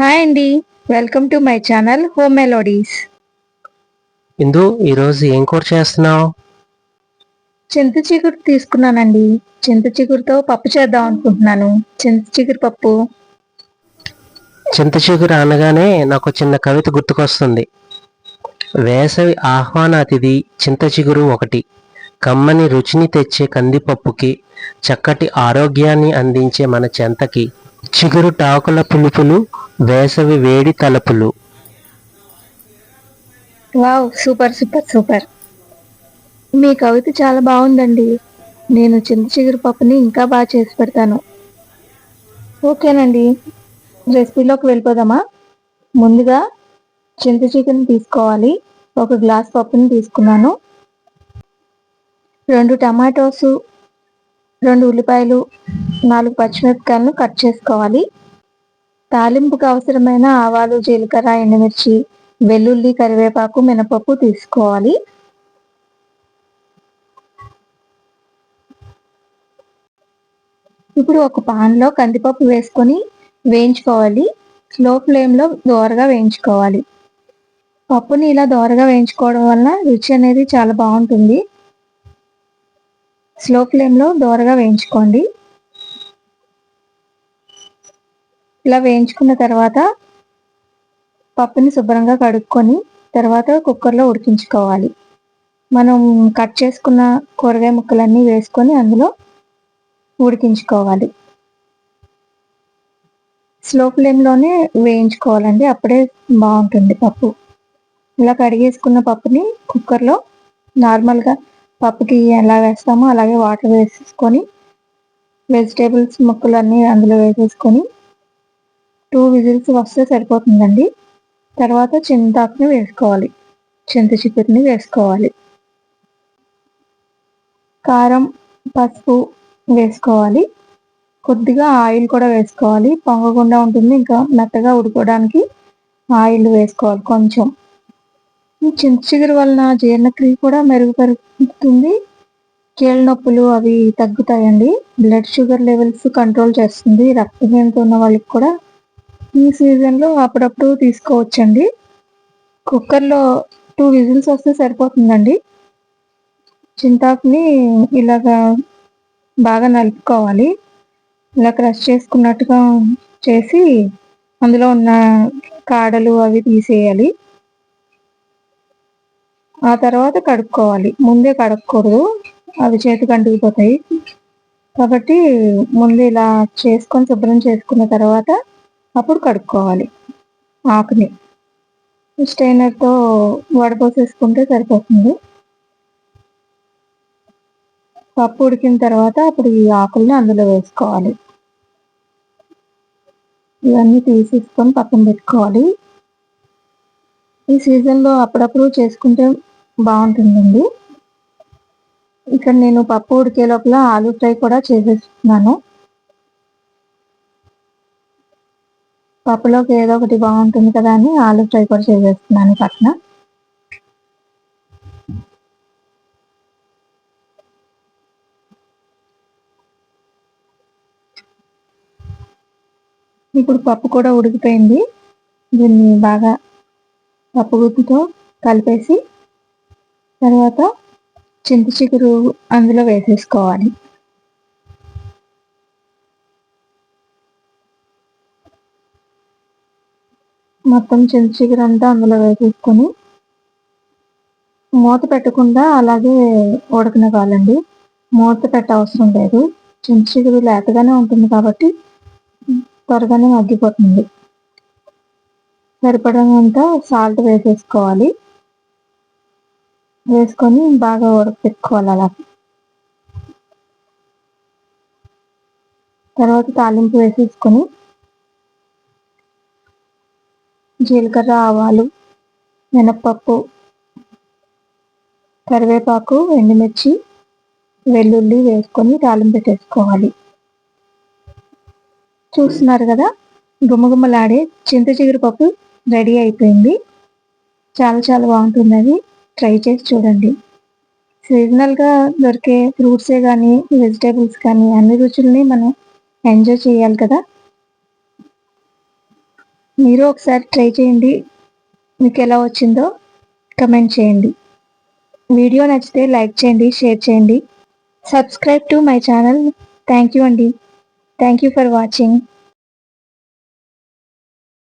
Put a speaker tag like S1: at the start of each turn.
S1: Hi అండి. Welcome to my channel home melodies
S2: ఇందు ఈరోజు ఏం కూర చేస్తున్నావు?
S1: చింత చిగురు తీసుకున్నానండి. చింత చిగురుతో పప్పు చేద్దాం అనుకుంటున్నాను. చింత చిగురు పప్పు.
S2: చింత చిగురు అనగానే నాకు చిన్న కవిత గుర్తుకొస్తుంది. వేసవి ఆహ్వాన అతిథి చింత చిగురు ఒకటి. కమ్మని రుచిని తెచ్చే కందిపప్పుకి చక్కటి ఆరోగ్యాన్ని అందించే మన చెంతకి చిగురు టాకుల పులుపులు వేసవి వేడి తలపులు.
S1: Wow super super super. మీ కవిత చాలా బాగుందండి. నేను చింత చిగురు పప్పుని ఇంకా బాగా చేసి పెడతాను. ఓకేనండి. రెసిపీలోకి వెళ్ళిపోదామా? ముందుగా చింత చికెన్ తీసుకోవాలి. ఒక గ్లాస్ పప్పుని తీసుకున్నాను. రెండు టమాటోస్ రెండు ఉల్లిపాయలు నాలుగు పచ్చిమిరపకాయలను కట్ చేసుకోవాలి. తాలింపుకు అవసరమైన ఆవాలు జీలకర్ర ఎండుమిర్చి వెల్లుల్లి కరివేపాకు మినపప్పు తీసుకోవాలి. ఇప్పుడు ఒక పాన్లో కందిపప్పు వేసుకొని వేయించుకోవాలి. స్లో ఫ్లేమ్లో దోరగా వేయించుకోవాలి. పప్పుని ఇలా దోరగా వేయించుకోవడం వల్ల రుచి అనేది చాలా బాగుంటుంది. స్లో ఫ్లేమ్లో దోరగా వేయించుకోండి. ఇలా వేయించుకున్న తర్వాత పప్పుని శుభ్రంగా కడుక్కొని తర్వాత కుక్కర్లో ఉడికించుకోవాలి. మనం కట్ చేసుకున్న కూరగాయ ముక్కలన్నీ వేసుకొని అందులో ఉడికించుకోవాలి. స్లో ఫ్లేమ్లోనే వేయించుకోవాలండి అప్పుడే బాగుంటుంది పప్పు. ఇలా కడిగేసుకున్న పప్పుని కుక్కర్లో నార్మల్గా పప్పుకి ఎలా వేస్తామో అలాగే వాటర్ వేసేసుకొని వెజిటేబుల్స్ ముక్కలన్నీ అందులో వేసేసుకొని టూ విజిల్స్ వస్తే సరిపోతుందండి. తర్వాత చింతాకుని వేసుకోవాలి. చింత చిగురిని వేసుకోవాలి. కారం పసుపు వేసుకోవాలి. కొద్దిగా ఆయిల్ కూడా వేసుకోవాలి. పొంగకుండా ఉంటుంది. ఇంకా మెత్తగా ఉడుకోవడానికి ఆయిల్ వేసుకోవాలి కొంచెం. ఈ చింత చిగురు వలన జీర్ణక్రియ కూడా మెరుగుపరుతుంది. కీళ్ళ నొప్పులు అవి తగ్గుతాయండి. బ్లడ్ షుగర్ లెవెల్స్ కంట్రోల్ చేస్తుంది. రక్తహీనత ఉన్న వాళ్ళకి కూడా ఈ సీజన్లో అప్పుడప్పుడు తీసుకోవచ్చండి. కుక్కర్లో టూ విజిల్స్ వస్తే సరిపోతుందండి. చింతాకుని ఇలాగా బాగా నలుపుకోవాలి. ఇలా క్రష్ చేసుకున్నట్టుగా చేసి అందులో ఉన్న కాడలు అవి తీసేయాలి. ఆ తర్వాత కడుక్కోవాలి. ముందే కడగకూడదు అవి చేతికి అంటుకుపోతాయి. కాబట్టి ముందు ఇలా చేసుకొని శుభ్రం చేసుకున్న తర్వాత అప్పుడు కడుక్కోవాలి. ఆకుని. స్టైనర్తో వడపోసేసుకుంటే సరిపోతుంది. పప్పు ఉడికిన తర్వాత అప్పుడు ఈ ఆకుల్ని అందులో వేసుకోవాలి. ఇవన్నీ తీసేసుకొని పక్కన పెట్టుకోవాలి. ఈ సీజన్లో అప్పుడప్పుడు చేసుకుంటే బాగుంటుందండి. ఇక్కడ నేను పప్పు ఉడికే లోపల ఆలు ఫ్రై కూడా చేసేస్తున్నాను. పప్పులోకి ఏదో ఒకటి బాగుంటుంది కదా అని ఆలు ఫ్రై కూడా చేసేస్తున్నాను పక్కన. ఇప్పుడు పప్పు కూడా ఉడికిపోయింది. దీన్ని బాగా పప్పు గుత్తితో కలిపేసి తర్వాత చింత చిగురు అందులో వేసేసుకోవాలి. మొత్తం చింత చిగురు అంతా అందులో వేసేసుకొని మూత పెట్టకుండా అలాగే ఉడకనివ్వాలండి మూత పెట్ట అవసరం లేదు. చింత చిగురు లేతగానే ఉంటుంది కాబట్టి త్వరగానే మగ్గిపోతుంది. సరిపడినంత సాల్ట్ వేసేసుకోవాలి. వేసుకొని బాగా ఉడకపెట్టుకోవాలి అలా. తర్వాత తాలింపు వేసేసుకొని జీలకర్ర ఆవాలు మినప్పప్పు కరివేపాకు ఎండుమిర్చి వెల్లుల్లి వేసుకొని తాలింపు పెట్టేసుకోవాలి. చూస్తున్నారు కదా గుమ్మగుమ్మలాడే చింత చిగురుపప్పు రెడీ అయిపోయింది. చాలా చాలా బాగుంటుంది అది. ట్రై చేసి చూడండి. సీజనల్గా దొరికే ఫ్రూట్సే కానీ వెజిటేబుల్స్ కానీ అన్ని రుచుల్ని మనం ఎంజాయ్ చేయాలి కదా. మీరు ఒకసారి ట్రై చేయండి. మీకు ఎలా వచ్చిందో కమెంట్ చేయండి. వీడియో నచ్చితే లైక్ చేయండి షేర్ చేయండి. Subscribe to my channel thank you అండి. Thank you for watching